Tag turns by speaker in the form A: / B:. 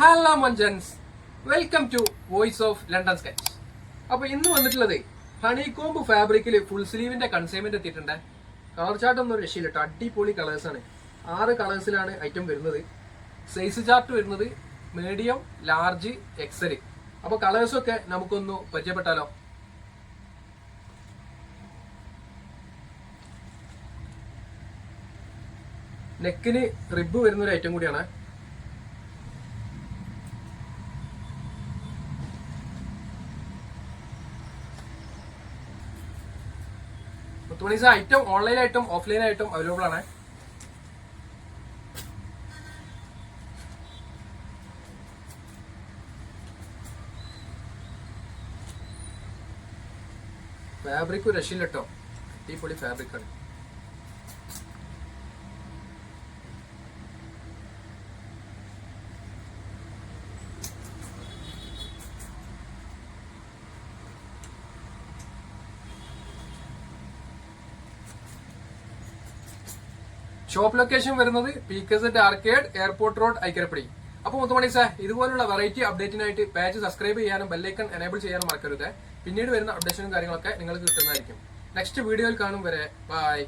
A: Hello മഞ്ചൻസ് welcome to voice of London sketch അപ്പൊ ഇന്ന് വന്നിട്ടുള്ളത് ഹണികോംബ് ഫാബ്രിക്കിൽ ഫുൾ സ്ലീവിന്റെ കൺസൈൻമെന്റ് എത്തിയിട്ടുണ്ട്. കളർ ചാർട്ട് ഒന്നും രക്ഷയില്ല കേട്ടോ. അടിപൊളി കളേഴ്സ് ആണ്. ആറ് കളേഴ്സിലാണ് ഐറ്റം വരുന്നത്. സൈസ് ചാർട്ട് വരുന്നത് മീഡിയം ലാർജ് എക്സൽ അപ്പൊ കളേഴ്സ് ഒക്കെ നമുക്കൊന്ന് പരിചയപ്പെട്ടാലോ? നെക്കിന് റിബ് വരുന്ന ഒരു ഐറ്റം കൂടിയാണ്. മുത്തുമണീസ് ഐറ്റം ഓഫ്ലൈൻ ആയിട്ടും അവൈലബിൾ ആണ്. ഫാബ്രിക് രക്ഷയില്ല കേട്ടോ അടിപൊളി ഫാബ്രിക് ഷോപ്പ് ലൊക്കേഷൻ വരുന്നത് P K set arcade airport road Aikkarappadi അപ്പൊ മുത്തുമണി സാർ ഇതുപോലുള്ള വെറൈറ്റി അപ്ഡേറ്റിനായിട്ട് പേജ് സബ്സ്ക്രൈബ് ചെയ്യാനും ബെല്ലൈക്കൺ എനേബിൾ ചെയ്യാനും മറക്കരുത്. പിന്നീട് വരുന്ന അപ്ഡേഷനും കാര്യങ്ങളൊക്കെ നിങ്ങൾക്ക് കിട്ടുന്നതായിരിക്കും. നെക്സ്റ്റ് വീഡിയോയിൽ കാണും വരെ. ബൈ